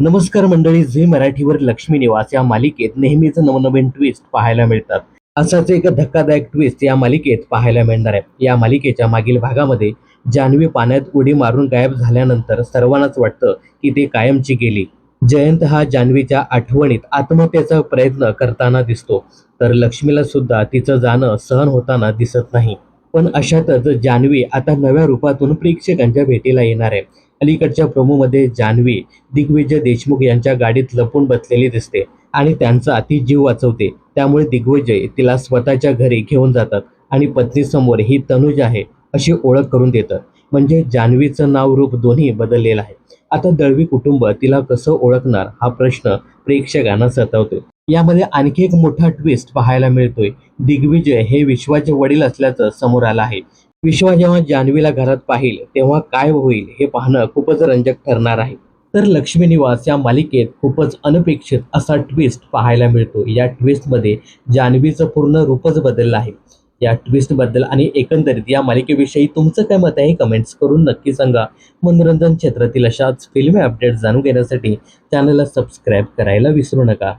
नमस्कार मंडळी झी मराठीवर लक्ष्मी निवास या मालिकेत नेहमीच नवनवीन ट्विस्ट पाहायला मिळतात. असाच एक धक्कादायक ट्विस्ट या मालिकेत पाहायला मिळणार आहे. या मालिकेच्या मागील भागामध्ये जान्हवी पाण्यात उडी मारून गायब झाल्यानंतर सर्वांनाच वाटतं की ती कायमची गेली. जयंत हा जान्हवीच्या आठवणीत आत्महत्येचा प्रयत्न करताना दिसतो. तर लक्ष्मीला सुद्धा तिचं जाणं सहन होताना दिसत नाही. पण अशातच जान्हवी आता नव्या रूपातून प्रेक्षकांच्या भेटीला येणार आहे. अलीकडच्या प्रोमोमध्ये जान्हवी दिग्विजय देशमुख यांच्या गाडीत लपून बसलेली दिसते आणि त्यांचा अतिजीव जीव वाचवते. त्यामुळे दिग्विजय तिला स्वतःच्या घरी घेऊन जातात आणि पत्नीसमोर ही तनुज आहे अशी ओळख करून देतात म्हणजे जान्हवीचं नाव रूप दोन्ही बदललेलं आहे. आता दळवी कुटुंब तिला कसं ओळखणार हा प्रश्न प्रेक्षकांना सतावतोय. यामध्ये आणखी एक मोठा ट्विस्ट पाहायला मिळतोय. दिग्विजय हे विश्वाचे वडील असल्याचं समोर आलं आहे. विश्वा जेव्हा जान्हवीला घरात पाहिल तेव्हा काय होईल हे पाहणं खूपच रंजक ठरणार आहे. तर लक्ष्मी निवास या मालिकेत खूपच अनपेक्षित असा ट्विस्ट पाहायला मिळतो. या ट्विस्टमध्ये जान्हवीचं पूर्ण रूपच बदललं आहे. या ट्विस्टबद्दल आणि एकंदरीत या मालिकेविषयी तुमचं काय मत आहे कमेंट्स करून नक्की सांगा. मनोरंजन क्षेत्रातील अशाच फिल्मी अपडेट्स जाणून घेण्यासाठी चॅनलला सबस्क्राईब करायला विसरू नका.